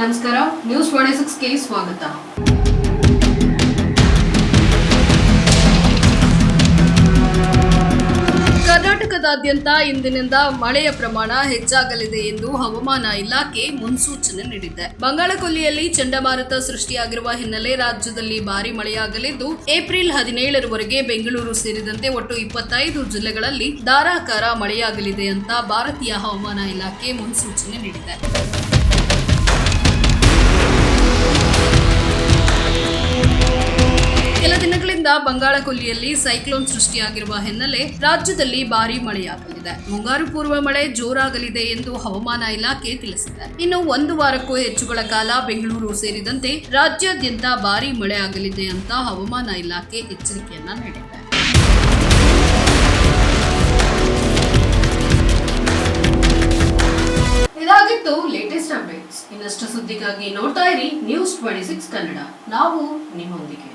ನಮಸ್ಕಾರ news forty ಸಿಕ್ಸ್ಗೆ ಸ್ವಾಗತ. ಕರ್ನಾಟಕದಾದ್ಯಂತ ಇಂದಿನಿಂದ ಮಳೆಯ ಪ್ರಮಾಣ ಹೆಚ್ಚಾಗಲಿದೆ ಎಂದು ಹವಾಮಾನ ಇಲಾಖೆ ಮುನ್ಸೂಚನೆ ನೀಡಿದೆ. ಬಂಗಾಳಕೊಲ್ಲಿಯಲ್ಲಿ ಚಂಡಮಾರುತ ಸೃಷ್ಟಿಯಾಗಿರುವ ಹಿನ್ನೆಲೆ ರಾಜ್ಯದಲ್ಲಿ ಭಾರಿ ಮಳೆಯಾಗಲಿದ್ದು, ಏಪ್ರಿಲ್ ಹದಿನೇಳರವರೆಗೆ ಬೆಂಗಳೂರು ಸೇರಿದಂತೆ ಒಟ್ಟು ಇಪ್ಪತ್ತೈದು ಜಿಲ್ಲೆಗಳಲ್ಲಿ ಧಾರಾಕಾರ ಮಳೆಯಾಗಲಿದೆ ಅಂತ ಭಾರತೀಯ ಹವಾಮಾನ ಇಲಾಖೆ ಮುನ್ಸೂಚನೆ ನೀಡಿದೆ. ಬಂಗಾಳಕೊಲ್ಲಿಯಲ್ಲಿ ಸೈಕ್ಲೋನ್ ಸೃಷ್ಟಿಯಾಗಿರುವ ಹಿನ್ನೆಲೆ ರಾಜ್ಯದಲ್ಲಿ ಭಾರಿ ಮಳೆಯಾಗಲಿದೆ. ಮುಂಗಾರು ಪೂರ್ವ ಮಳೆ ಜೋರಾಗಲಿದೆ ಎಂದು ಹವಾಮಾನ ಇಲಾಖೆ ತಿಳಿಸಿದೆ. ಇನ್ನು ಒಂದು ವಾರಕ್ಕೂ ಹೆಚ್ಚುಗಳ ಕಾಲ ಬೆಂಗಳೂರು ಸೇರಿದಂತೆ ರಾಜ್ಯಾದ್ಯಂತ ಭಾರಿ ಮಳೆ ಆಗಲಿದೆ ಅಂತ ಹವಾಮಾನ ಇಲಾಖೆ ಎಚ್ಚರಿಕೆಯನ್ನ ನೀಡಿದೆ. ಇದಾಗಿತ್ತು ಲೇಟೆಸ್ಟ್ ಅಪ್ಡೇಟ್ಸ್ ಇನ್ನಷ್ಟು ಸುದ್ದಿಗಾಗಿ ನೋಡ್ತಾ ಇರಿ ನ್ಯೂಸ್ ಟ್ವೆಂಟಿ ಸಿಕ್ಸ್ ಕನ್ನಡ. ನಾವು ನಿಮ್ಮೊಂದಿಗೆ.